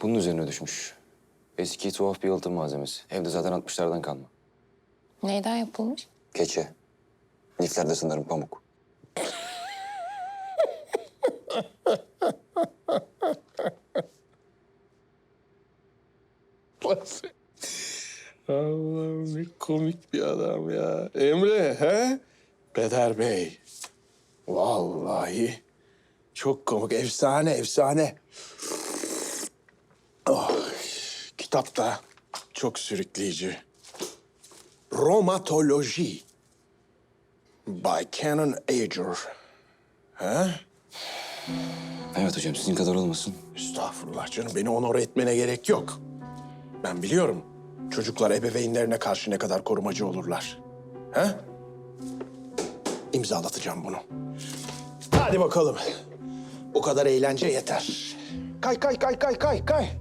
Bunun üzerine düşmüş. Eski tuhaf bir yalıtım malzemesi. Evde zaten 60'lardan kalma. Neyden yapılmış? Keçe. Liflerde sanırım pamuk. Allah'ım ne komik bir adam ya. Emre he? Peder Bey. Vallahi çok komik. Efsane, efsane. Kitap da çok sürükleyici. Romatoloji. By Canon Ager. He? Evet hocam sizin kadar olmasın. Estağfurullah canım. Beni onore etmene gerek yok. Ben biliyorum. Çocuklar ebeveynlerine karşı ne kadar korumacı olurlar. He? İmzalatacağım bunu. Hadi bakalım. Bu kadar eğlence yeter. Kay kay kay kay kay kay.